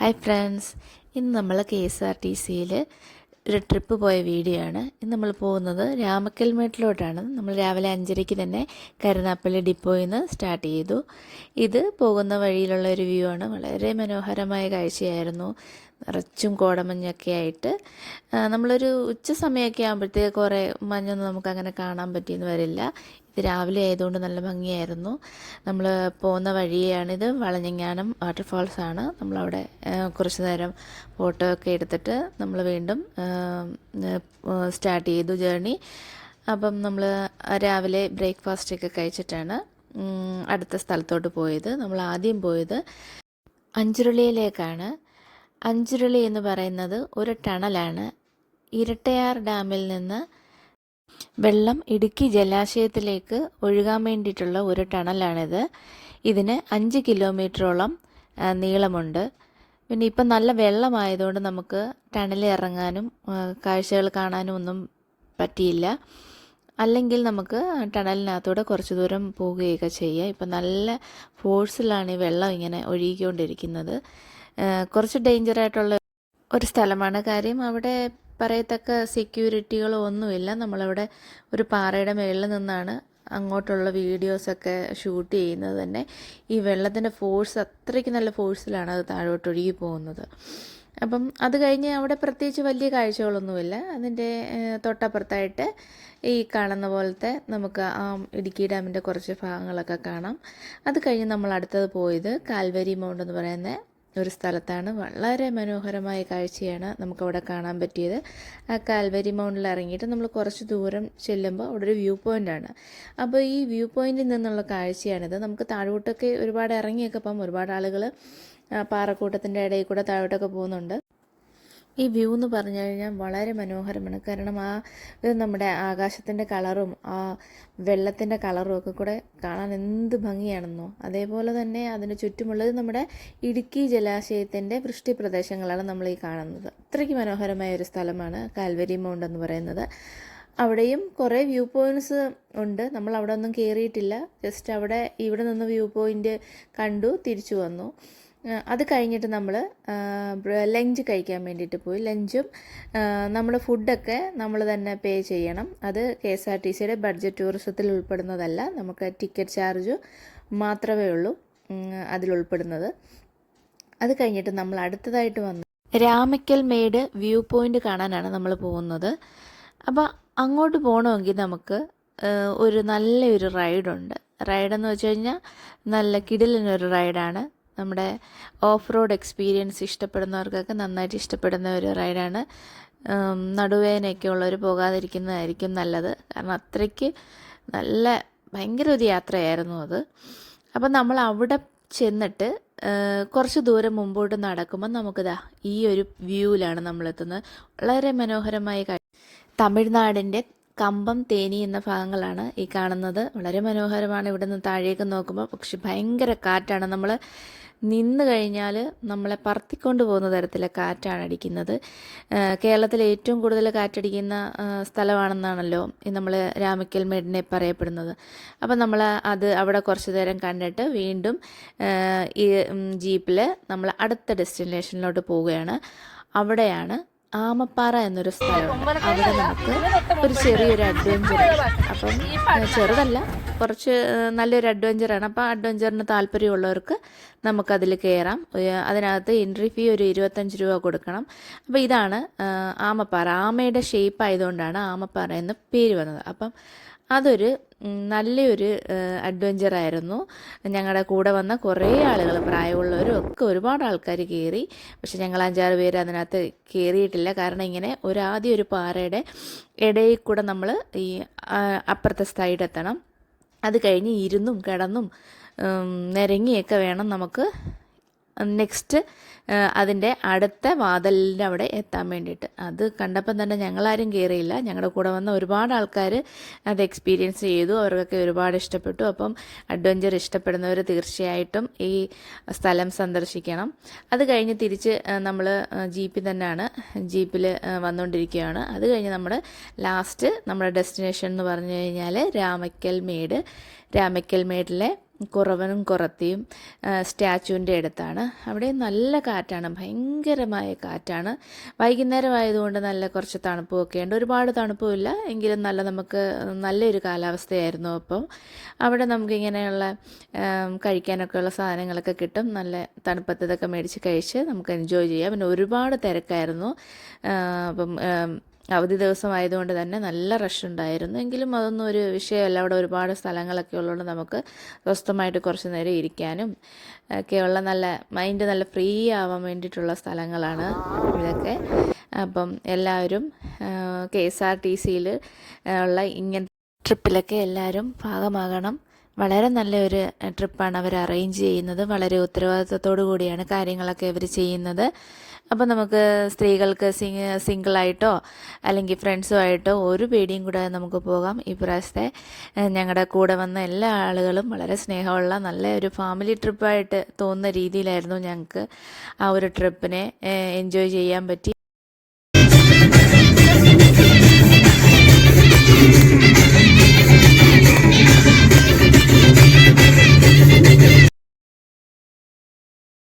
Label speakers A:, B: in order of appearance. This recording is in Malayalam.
A: ഹായ് ഫ്രണ്ട്സ് ഇന്ന് നമ്മൾ കെ എസ് ആർ ടി സിയിൽ ഒരു ട്രിപ്പ് പോയ വീഡിയോ ആണ്. ഇന്ന് നമ്മൾ പോകുന്നത് രാമക്കൽമേട്ടിലോട്ടാണ്. നമ്മൾ രാവിലെ അഞ്ചരയ്ക്ക് തന്നെ കരുനാപ്പള്ളി ഡിപ്പോയിൽ നിന്ന് സ്റ്റാർട്ട് ചെയ്തു. ഇത് പോകുന്ന വഴിയിലുള്ള ഒരു വ്യൂ ആണ്. വളരെ മനോഹരമായ കാഴ്ചയായിരുന്നു. നിറച്ചും കോടമഞ്ഞൊക്കെ ആയിട്ട്. നമ്മളൊരു ഉച്ച സമയമൊക്കെ ആകുമ്പോഴത്തേക്ക് കുറേ മഞ്ഞൊന്നും നമുക്ക് അങ്ങനെ കാണാൻ പറ്റിയെന്ന് വരില്ല. ഇത് രാവിലെ ആയതുകൊണ്ട് നല്ല ഭംഗിയായിരുന്നു. നമ്മൾ പോകുന്ന വഴിയാണിത്. വളഞ്ഞങ്ങാനം വാട്ടർഫാൾസ് ആണ്. നമ്മളവിടെ കുറച്ച് നേരം ഫോട്ടോ ഒക്കെ എടുത്തിട്ട് നമ്മൾ വീണ്ടും സ്റ്റാർട്ട് ചെയ്തു ജേർണി അപ്പം നമ്മൾ രാവിലെ ബ്രേക്ക്ഫാസ്റ്റ് ഒക്കെ കഴിച്ചിട്ടാണ് അടുത്ത സ്ഥലത്തോട്ട് പോയത്. നമ്മൾ ആദ്യം പോയത് അഞ്ചുരുളിയിലേക്കാണ്. അഞ്ചുരുളി എന്ന് പറയുന്നത് ഒരു ടണലാണ്. ഇരട്ടയാർ ഡാമിൽ നിന്ന് വെള്ളം ഇടുക്കി ജലാശയത്തിലേക്ക് ഒഴുകാൻ വേണ്ടിയിട്ടുള്ള ഒരു ടണലാണിത്. ഇതിന് അഞ്ച് കിലോമീറ്ററോളം നീളമുണ്ട്. പിന്നെ ഇപ്പം നല്ല വെള്ളമായതുകൊണ്ട് നമുക്ക് ടണലിൽ ഇറങ്ങാനും കാഴ്ചകൾ കാണാനും ഒന്നും പറ്റിയില്ല. അല്ലെങ്കിൽ നമുക്ക് ടണലിനകത്തൂടെ കുറച്ച് ദൂരം പോവുകയൊക്കെ ചെയ്യാം. ഇപ്പം നല്ല ഫോഴ്സിലാണ് ഈ വെള്ളം ഇങ്ങനെ ഒഴുകിക്കൊണ്ടിരിക്കുന്നത്. ആ, ഡേഞ്ചർ ആയിട്ടുള്ള ഒരു സ്ഥലമാണ്. കാര്യം അവിടെ പറയത്തക്ക സെക്യൂരിറ്റികളോ ഒന്നുമില്ല. നമ്മളവിടെ ഒരു പാറയുടെ മുകളിൽ നിന്നാണ് അങ്ങോട്ടുള്ള വീഡിയോസൊക്കെ ഷൂട്ട് ചെയ്യുന്നത് തന്നെ. ഈ വെള്ളത്തിന്റെ ഫോഴ്സ് അത്രയ്ക്ക് നല്ല ഫോഴ്സിലാണ് അത് താഴോട്ട് ഒഴുകി പോകുന്നത്. അപ്പം അത് കഴിഞ്ഞ് അവിടെ പ്രത്യേകിച്ച് വലിയ കാഴ്ചകളൊന്നുമില്ല. അതിന്റെ തൊട്ടപ്പുറത്തായിട്ട് ഈ കാണുന്ന പോലത്തെ നമുക്ക് ആ ഇടുക്കി ഡാമിന്റെ കുറച്ച് ഭാഗങ്ങളൊക്കെ കാണാം. അത് കഴിഞ്ഞ് നമ്മൾ അടുത്തത് പോയത് കാൽവരി മൗണ്ട് എന്ന് പറയുന്ന ഒരു സ്ഥലത്താണ്. വളരെ മനോഹരമായ കാഴ്ചയാണ് നമുക്കവിടെ കാണാൻ പറ്റിയത്. ആ കാൽവരി മൗണ്ടിൽ ഇറങ്ങിയിട്ട് നമ്മൾ കുറച്ച് ദൂരം ചെല്ലുമ്പോൾ അവിടെ ഒരു വ്യൂ പോയിന്റ് ആണ് അപ്പോൾ ഈ വ്യൂ പോയിന്റിൽ നിന്നുള്ള കാഴ്ചയാണിത്. നമുക്ക് താഴോട്ടൊക്കെ ഒരുപാട് ഇറങ്ങിയൊക്കെ പോകും. ഒരുപാട് ആളുകൾ പാറക്കൂട്ടത്തിന്റെ ഇടയിൽ കൂടെ താഴോട്ടൊക്കെ പോകുന്നുണ്ട്. ഈ വ്യൂ എന്ന് പറഞ്ഞു കഴിഞ്ഞാൽ വളരെ മനോഹരമാണ്. കാരണം ആ നമ്മുടെ ആകാശത്തിന്റെ കളറും ആ വെള്ളത്തിന്റെ കളറും ഒക്കെ കൂടെ കാണാൻ എന്ത് ഭംഗിയാണെന്നോ. അതേപോലെ തന്നെ അതിന് ചുറ്റുമുള്ളത് നമ്മുടെ ഇടുക്കി ജലാശയത്തിന്റെ വൃഷ്ടി പ്രദേശങ്ങളാണ് നമ്മൾ ഈ കാണുന്നത്. അത്രയ്ക്ക് മനോഹരമായ ഒരു സ്ഥലമാണ് കാൽവരി മൗണ്ട് എന്ന് പറയുന്നത്. അവിടെയും കുറേ വ്യൂ പോയിന്റ്സ് ഉണ്ട്. നമ്മൾ അവിടെ ഒന്നും കയറിയിട്ടില്ല ജസ്റ്റ് അവിടെ ഇവിടെ നിന്ന് വ്യൂ പോയിന്റ് കണ്ടു തിരിച്ചു വന്നു. അത് കഴിഞ്ഞിട്ട് നമ്മൾ ലഞ്ച് കഴിക്കാൻ വേണ്ടിയിട്ട് പോയി. ലഞ്ചും നമ്മൾ ഫുഡൊക്കെ നമ്മൾ തന്നെ പേ ചെയ്യണം. അത് കെ എസ് ആർ ടി സിയുടെ ബഡ്ജറ്റ് ടൂറിസത്തിൽ ഉൾപ്പെടുന്നതല്ല. നമുക്ക് ടിക്കറ്റ് ചാർജ് മാത്രമേ ഉള്ളൂ അതിലുൾപ്പെടുന്നത് അത് കഴിഞ്ഞിട്ട് നമ്മൾ അടുത്തതായിട്ട് വന്നു രാമക്കൽ മേട് വ്യൂ പോയിന്റ് കാണാനാണ് നമ്മൾ പോകുന്നത്. അപ്പോൾ അങ്ങോട്ട് പോകണമെങ്കിൽ നമുക്ക് ഒരു നല്ലൊരു റൈഡുണ്ട്. റൈഡെന്ന് വെച്ച് കഴിഞ്ഞാൽ നല്ല കിടിലിനൊരു റൈഡാണ്. നമ്മുടെ ഓഫ് റോഡ് എക്സ്പീരിയൻസ് ഇഷ്ടപ്പെടുന്നവർക്കൊക്കെ നന്നായിട്ട് ഇഷ്ടപ്പെടുന്ന ഒരു റൈഡാണ്. നടുവേനയൊക്കെ ഉള്ളവർ പോകാതിരിക്കുന്നതായിരിക്കും നല്ലത്. കാരണം അത്രയ്ക്ക് നല്ല ഭയങ്കര ഒരു യാത്രയായിരുന്നു അത്. അപ്പം നമ്മൾ അവിടെ ചെന്നിട്ട് കുറച്ച് ദൂരം മുമ്പോട്ട് നടക്കുമ്പോൾ നമുക്കിതാ ഈ ഒരു വ്യൂവിലാണ് നമ്മളെത്തുന്നത്. വളരെ മനോഹരമായി തമിഴ്നാടിന്റെ കമ്പം തേനി എന്ന ഭാഗങ്ങളാണ് ഈ കാണുന്നത്. വളരെ മനോഹരമാണ് ഇവിടെ നിന്ന് താഴേക്ക് നോക്കുമ്പോൾ പക്ഷെ ഭയങ്കര കാറ്റാണ്. നമ്മൾ നിന്ന് കഴിഞ്ഞാൽ നമ്മളെ പറത്തിക്കൊണ്ട് പോകുന്ന തരത്തിലെ കാറ്റാണ് അടിക്കുന്നത്. കേരളത്തിലെ ഏറ്റവും കൂടുതൽ കാറ്റടിക്കുന്ന സ്ഥലമാണെന്നാണല്ലോ നമ്മൾ രാമക്കൽ മേടിനെ പറയപ്പെടുന്നത്. അപ്പം നമ്മൾ അത് അവിടെ കുറച്ച് നേരം കണ്ടിട്ട് വീണ്ടും ഈ ജീപ്പിൽ നമ്മൾ അടുത്ത ഡെസ്റ്റിനേഷനിലോട്ട് പോവുകയാണ്. അവിടെയാണ് ആമപ്പാറ എന്നൊരു സ്ഥലമുണ്ട്. അവിടെ നമുക്ക് ഒരു ചെറിയൊരു അഡ്വഞ്ചർ അപ്പം ചെറുതല്ല കുറച്ച് നല്ലൊരു അഡ്വഞ്ചറാണ്. അപ്പോൾ അഡ്വഞ്ചറിന് താല്പര്യമുള്ളവർക്ക് നമുക്കതിൽ കയറാം അതിനകത്ത് എൻട്രി ഫീ ഒരു ഇരുപത്തഞ്ച് രൂപ കൊടുക്കണം. അപ്പോൾ ഇതാണ് ആമപ്പാറ. ആമയുടെ ഷേപ്പ് ആയതുകൊണ്ടാണ് ആമപ്പാറ എന്ന് പേര് വന്നത്. അപ്പം അതൊരു നല്ലൊരു അഡ്വഞ്ചറായിരുന്നു. ഞങ്ങളുടെ കൂടെ വന്ന കുറേ ആളുകൾ പ്രായമുള്ളവരും ഒക്കെ ഒരുപാട് ആൾക്കാർ കയറി പക്ഷെ ഞങ്ങൾ അഞ്ചാറ് പേര് അതിനകത്ത് കയറിയിട്ടില്ല കാരണം ഇങ്ങനെ ഒരു ഒരു പാറയുടെ ഇടയിൽ കൂടെ നമ്മൾ ഈ അപ്പുറത്തെ സൈഡ് എത്തണം. അത് കഴിഞ്ഞ് ഇരുന്നും കിടന്നും നിരങ്ങിയൊക്കെ വേണം നമുക്ക് നെക്സ്റ്റ് അതിന്റെ അടുത്ത വാതലിന്റെ അവിടെ എത്താൻ വേണ്ടിയിട്ട്. അത് കണ്ടപ്പം തന്നെ ഞങ്ങളാരും കയറിയില്ല ഞങ്ങളുടെ കൂടെ വന്ന ഒരുപാട് ആൾക്കാർ അത് എക്സ്പീരിയൻസ് ചെയ്തു. അവർക്കൊക്കെ ഒരുപാട് ഇഷ്ടപ്പെട്ടു. അപ്പം അഡ്വഞ്ചർ ഇഷ്ടപ്പെടുന്നവർ തീർച്ചയായിട്ടും ഈ സ്ഥലം സന്ദർശിക്കണം. അത് കഴിഞ്ഞ് തിരിച്ച് നമ്മൾ ജീപ്പിൽ തന്നെയാണ്. ജീപ്പിൽ വന്നുകൊണ്ടിരിക്കുകയാണ് അത് കഴിഞ്ഞ് നമ്മൾ ലാസ്റ്റ് നമ്മുടെ ഡെസ്റ്റിനേഷൻ എന്ന് പറഞ്ഞു കഴിഞ്ഞാൽ രാമക്കൽ മേട്. രാമക്കൽ മേടിലെ കുറവനും കുറത്തിയും സ്റ്റാച്ചുവിന്റെ അടുത്താണ്. അവിടെ നല്ല കാറ്റാണ് ഭയങ്കരമായ കാറ്റാണ്. വൈകുന്നേരം ആയതുകൊണ്ട് നല്ല കുറച്ച് തണുപ്പുമൊക്കെ ഉണ്ട്. ഒരുപാട് തണുപ്പുമില്ല എങ്കിലും നല്ല നമുക്ക് നല്ലൊരു കാലാവസ്ഥയായിരുന്നു അപ്പം. അവിടെ നമുക്ക് ഇങ്ങനെയുള്ള ആം, കഴിക്കാനൊക്കെ ഉള്ള സാധനങ്ങളൊക്കെ കിട്ടും. നല്ല തണുപ്പത്തതൊക്കെ മേടിച്ച് കഴിച്ച് നമുക്ക് എൻജോയ് ചെയ്യാം. പിന്നെ ഒരുപാട് തിരക്കായിരുന്നു. അപ്പം അവധി ദിവസമായതുകൊണ്ട് തന്നെ നല്ല റഷ് ഉണ്ടായിരുന്നു. എങ്കിലും അതൊന്നും ഒരു വിഷയമല്ല. അവിടെ ഒരുപാട് സ്ഥലങ്ങളൊക്കെ ഉള്ളതുകൊണ്ട് നമുക്ക് സ്വസ്ഥമായിട്ട് കുറച്ച് നേരം ഇരിക്കാനും ഒക്കെയുള്ള നല്ല മൈൻഡ് നല്ല ഫ്രീ ആവാൻ വേണ്ടിയിട്ടുള്ള സ്ഥലങ്ങളാണ് ഇതൊക്കെ. അപ്പം എല്ലാവരും കെ എസ് ആർ ടി സിയിൽ ഉള്ള ഇങ്ങനത്തെ ട്രിപ്പിലൊക്കെ എല്ലാവരും ഭാഗമാകണം വളരെ നല്ലൊരു ട്രിപ്പാണ് അവർ അറേഞ്ച് ചെയ്യുന്നത്. വളരെ ഉത്തരവാദിത്തത്തോടു കൂടിയാണ് കാര്യങ്ങളൊക്കെ അവർ ചെയ്യുന്നത്. അപ്പോൾ നമുക്ക് സ്ത്രീകൾക്ക് സിംഗ് സിംഗിളായിട്ടോ അല്ലെങ്കിൽ ഫ്രണ്ട്സുമായിട്ടോ ഒരു പേടിയും കൂടെ നമുക്ക് പോകാം. ഇപ്രാവശ്യത്തെ ഞങ്ങളുടെ കൂടെ വന്ന എല്ലാ ആളുകളും വളരെ സ്നേഹമുള്ള നല്ല ഒരു ഫാമിലി ട്രിപ്പായിട്ട് തോന്നുന്ന രീതിയിലായിരുന്നു ഞങ്ങൾക്ക് ആ ഒരു ട്രിപ്പിനെ എൻജോയ് ചെയ്യാൻ പറ്റി.